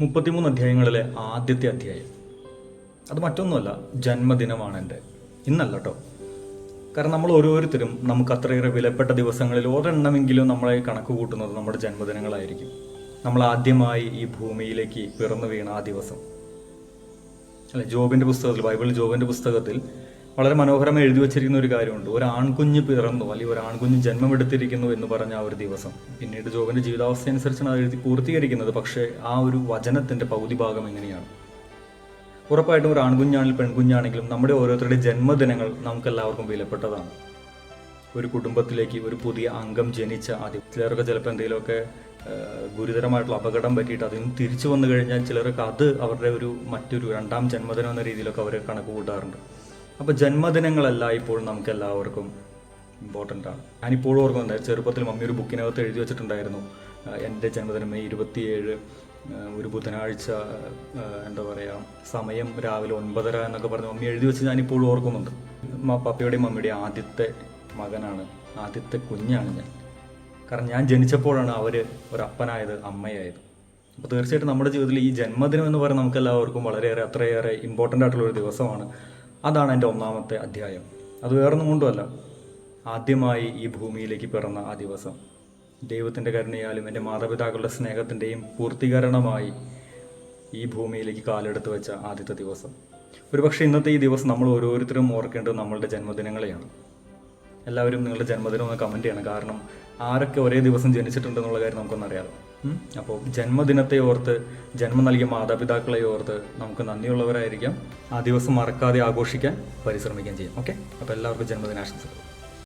മുപ്പത്തിമൂന്ന് അധ്യായങ്ങളിലെ ആദ്യത്തെ അധ്യായം. അത് മറ്റൊന്നുമല്ല ജന്മദിനമാണ് എന്റെ. ഇന്നല്ല കേട്ടോ കാരണം നമ്മൾ ഓരോരുത്തരും നമുക്ക് അത്രയേറെ വിലപ്പെട്ട ദിവസങ്ങളിൽ ഒരെണ്ണമെങ്കിലും നമ്മളെ കണക്ക് കൂട്ടുന്നത് നമ്മുടെ ജന്മദിനങ്ങളായിരിക്കും. നമ്മൾ ആദ്യമായി ഈ ഭൂമിയിലേക്ക് പിറന്നു വീണ ആ ദിവസം. അല്ലെ ജോബിന്റെ പുസ്തകത്തിൽ ബൈബിളിൽ ജോബിന്റെ പുസ്തകത്തിൽ വളരെ മനോഹരമായി എഴുതി വച്ചിരിക്കുന്ന ഒരു കാര്യമുണ്ട്. ഒരു ആൺകുഞ്ഞ് പിറന്നു അല്ലെങ്കിൽ ഒരു ആൺകുഞ്ഞ് ജന്മമെടുത്തിരിക്കുന്നു എന്ന് പറഞ്ഞ ആ ഒരു ദിവസം. പിന്നീട് ജോബിന്റെ ജീവിതാവസ്ഥ അനുസരിച്ചാണ് അത് എഴുതി പൂർത്തീകരിക്കുന്നത്. പക്ഷേ ആ ഒരു വചനത്തിന്റെ പകുതി ഭാഗം എങ്ങനെയാണ്? ഉറപ്പായിട്ടും ഒരു ആൺകുഞ്ഞാണെങ്കിലും പെൺകുഞ്ഞാണെങ്കിലും നമ്മുടെ ഓരോരുത്തരുടെ ജന്മദിനങ്ങൾ നമുക്ക് എല്ലാവർക്കും വിലപ്പെട്ടതാണ്. ഒരു കുടുംബത്തിലേക്ക് ഒരു പുതിയ അംഗം ജനിച്ച ആദ്യം ചിലർക്ക് ചിലപ്പോൾ എന്തെങ്കിലുമൊക്കെ ഗുരുതരമായിട്ടുള്ള അപകടം പറ്റിയിട്ട് അതിൽ നിന്ന് തിരിച്ചു വന്നു കഴിഞ്ഞാൽ ചിലർക്ക് അത് അവരുടെ ഒരു മറ്റൊരു രണ്ടാം ജന്മദിനം എന്ന രീതിയിലൊക്കെ അവർ കണക്ക് കൂട്ടാറുണ്ട്. അപ്പോൾ ജന്മദിനങ്ങളല്ല ഇപ്പോൾ നമുക്ക് എല്ലാവർക്കും ഇമ്പോർട്ടന്റ് ആണ്. ഞാനിപ്പോഴും ഓർക്കുന്നുണ്ട് ചെറുപ്പത്തിൽ മമ്മി ഒരു ബുക്കിനകത്ത് എഴുതി വെച്ചിട്ടുണ്ടായിരുന്നു. എന്റെ ജന്മദിനം മെയ് ഇരുപത്തിയേഴ് ഒരു ബുധനാഴ്ച എന്താ പറയുക സമയം രാവിലെ ഒൻപതര എന്നൊക്കെ പറഞ്ഞ് മമ്മി എഴുതി വെച്ച് ഞാനിപ്പോഴും ഓർക്കുന്നുണ്ട്. പപ്പയുടെയും മമ്മിയുടെയും ആദ്യത്തെ മകനാണ് ആദ്യത്തെ കുഞ്ഞാണ് ഞാൻ. കാരണം ഞാൻ ജനിച്ചപ്പോഴാണ് അവർ ഒരപ്പനായത് അമ്മയായത്. അപ്പോൾ തീർച്ചയായിട്ടും നമ്മുടെ ജീവിതത്തിൽ ഈ ജന്മദിനം എന്ന് പറയുന്നത് നമുക്ക് എല്ലാവർക്കും വളരെയേറെ അത്രയേറെ ഇമ്പോർട്ടന്റ് ആയിട്ടുള്ള ഒരു ദിവസമാണ്. അതാണ് എന്റെ ഒന്നാമത്തെ അധ്യായം. അത് വേറൊന്നും കൊണ്ടുമല്ല ആദ്യമായി ഈ ഭൂമിയിലേക്ക് പിറന്ന ആ ദിവസം ദൈവത്തിന്റെ കരുണയാലും എന്റെ മാതാപിതാക്കളുടെ സ്നേഹത്തിന്റെയും പൂർത്തീകരണമായി ഈ ഭൂമിയിലേക്ക് കാലെടുത്ത് വെച്ച ആദ്യത്തെ ദിവസം. ഒരുപക്ഷെ ഇന്നത്തെ ഈ ദിവസം നമ്മൾ ഓരോരുത്തരും ഓർക്കേണ്ടത് നമ്മളുടെ ജന്മദിനങ്ങളെയാണ്. എല്ലാവരും നിങ്ങളുടെ ജന്മദിനം ഒന്ന് കമന്റ് ചെയ്യണം. കാരണം ആരൊക്കെ ഒരേ ദിവസം ജനിച്ചിട്ടുണ്ടെന്നുള്ള കാര്യം നമുക്കൊന്നറിയാലോ? അപ്പോൾ ജന്മദിനത്തെ ഓർത്ത് ജന്മം നൽകിയ മാതാപിതാക്കളെ ഓർത്ത് നമുക്ക് നന്ദിയുള്ളവരായിരിക്കാം. ആ ദിവസം മറക്കാതെ ആഘോഷിക്കാൻ പരിശ്രമിക്കുകയും ചെയ്യാം. ഓക്കെ അപ്പോൾ എല്ലാവർക്കും ജന്മദിനാശംസകൾ.